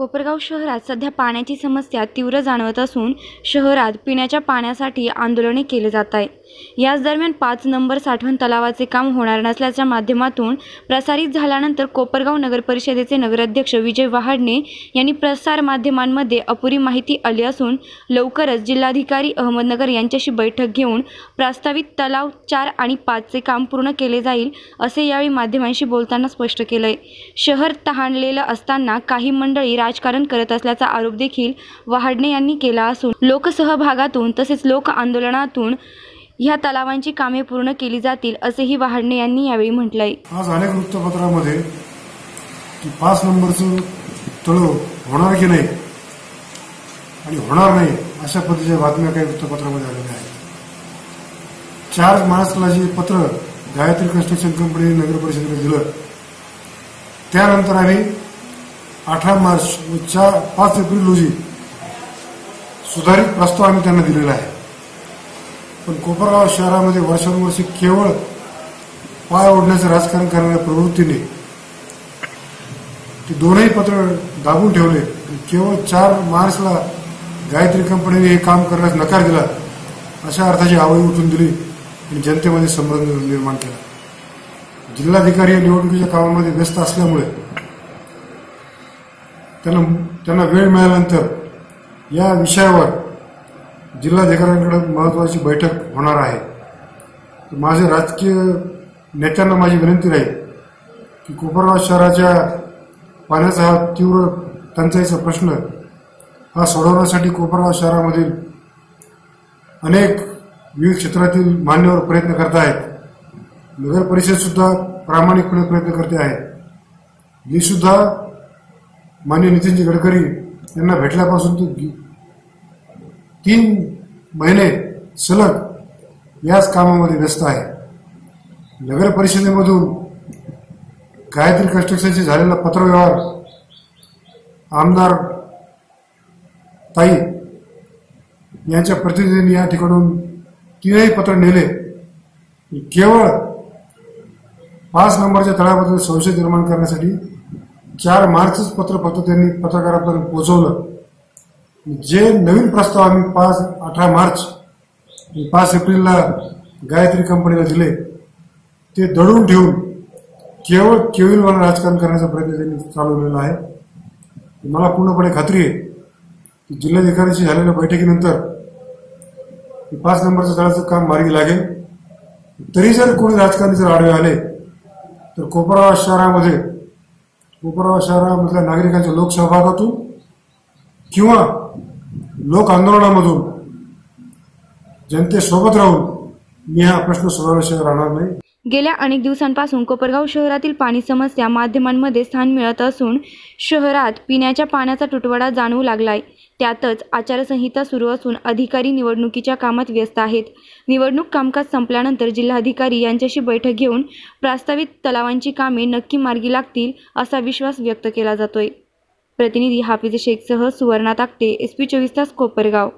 कोपरगाव शहरात सध्या पाण्याची समस्या तीव्र जाणवत असून शहरात पिण्याच्या पाण्यासाठी आंदोलने केले जात आहे याच दरम्यान पाच नंबर साठवण तलावाचे काम होणार नसल्याच्या माध्यमातून प्रसारित झाल्यानंतर कोपरगाव नगर परिषदेचे नगराध्यक्ष विजय वहाडणे यांनी प्रसार माध्यमांमध्ये अपुरी माहिती आली असून लवकरच जिल्हाधिकारी अहमदनगर यांच्याशी बैठक घेऊन प्रस्तावित तलाव चार आणि पाचचे काम पूर्ण केले जाईल असे यावेळी माध्यमांशी बोलताना स्पष्ट केलंय. शहर तहानलेलं असताना काही मंडळी राजकारण करत असल्याचा आरोप देखील वहाडणे यांनी केला असून लोकसहभागातून तसेच लोक आंदोलनातून ह्या तलावांची कामे पूर्ण केली जातील असेही वहाडणे यांनी यावेळी म्हटलंय. आज अनेक वृत्तपत्रामध्ये पाच नंबरचं तळव होणार की नाही आणि होणार नाही अशा पद्धतीच्या बातम्या काही वृत्तपत्रामध्ये आलेल्या आहेत. चार मार्चला जे पत्र गायत्री कन्स्ट्रक्शन कंपनी नगर परिषदेने दिलं त्यानंतर आम्ही अठरा मार्च चार पाच एप्रिल रोजी सुधारित प्रस्ताव आम्ही त्यांना दिलेला आहे. पण कोपरगाव शहरामध्ये वर्षानुवर्षे केवळ पाय ओढण्याचं राजकारण करणाऱ्या प्रवृत्तीने ते दोनही पत्र दाबून ठेवले केवळ चार मार्चला गायत्री कंपनीने हे काम करण्यास नकार दिला अशा अर्थाची आवळी उठून दिली आणि जनतेमध्ये संबंध निर्माण केला. जिल्हाधिकारी या निवडणुकीच्या कामामध्ये व्यस्त असल्यामुळे त्यांना त्यांना वेळ मिळाल्यानंतर या विषयावर जिल्हाधिकाऱ्यांकडे महत्वाची बैठक होणार आहे. माझे राजकीय नेत्यांना माझी विनंती राहील की कोपरगाव शहराच्या पाण्याचा हा तीव्र टंचाईचा प्रश्न हा सोडवण्यासाठी कोपरगाव शहरामधील अनेक विविध क्षेत्रातील मान्यवर प्रयत्न करत आहेत. नगर परिषदसुद्धा प्रामाणिकपणे प्रयत्न करते आहे. मी सुद्धा मान्य नितीनजी गडकरी यांना भेटल्यापासून तो तीन महिने सलग याच कामामध्ये व्यस्त आहे. नगर परिषदेमधून गायत्री कन्स्ट्रक्शनशी झालेला पत्रव्यवहार आमदार ताई यांच्या प्रतिनिधींनी या ठिकाणून तीनही पत्र नेले. केवळ पाच नंबरच्या तळाबद्दल संशय निर्माण करण्यासाठी चार मार्चच पत्र फक्त त्यांनी पत्रकारापर्यंत पोहोचवलं. जे नवीन प्रस्ताव आम्ही पाच अठरा मार्च पाच एप्रिलला गायत्री कंपनीला दिले ते दडून ठेवून केवळ केविलवाला राजकारण करण्याचा प्रयत्न त्यांनी चालवलेला आहे. मला पूर्णपणे खात्री आहे की जिल्हाधिकाऱ्यांशी झालेल्या बैठकीनंतर पाच नंबरच्या झाडाचं काम मार्गी लागेल. तरी जर कोणी राजकारणी जर आडवे आले तर कोपरा शहरामध्ये कोपरावा शहरामधल्या नागरिकांच्या लोकसहभागातून किंवा लोक आंदोलनामधून जनतेसोबत राहून मी हा प्रश्न सोडवल्याशिवाय राहणार नाही. गेल्या अनेक दिवसांपासून कोपरगाव शहरातील पाणी समस्या माध्यमांमध्ये स्थान मिळत असून शहरात पिण्याच्या पाण्याचा तुटवडा जाणवू लागलाय. त्यातच आचारसंहिता सुरू असून अधिकारी निवडणुकीच्या कामात व्यस्त आहेत. निवडणूक कामकाज संपल्यानंतर जिल्हाधिकारी यांच्याशी बैठक घेऊन प्रस्तावित तलावांची कामे नक्की मार्गी लागतील असा विश्वास व्यक्त केला जातोय. प्रतिनिधी हाफिज शेखसह सुवर्णा ताकटे एस पी चोवीस तास कोपरगाव.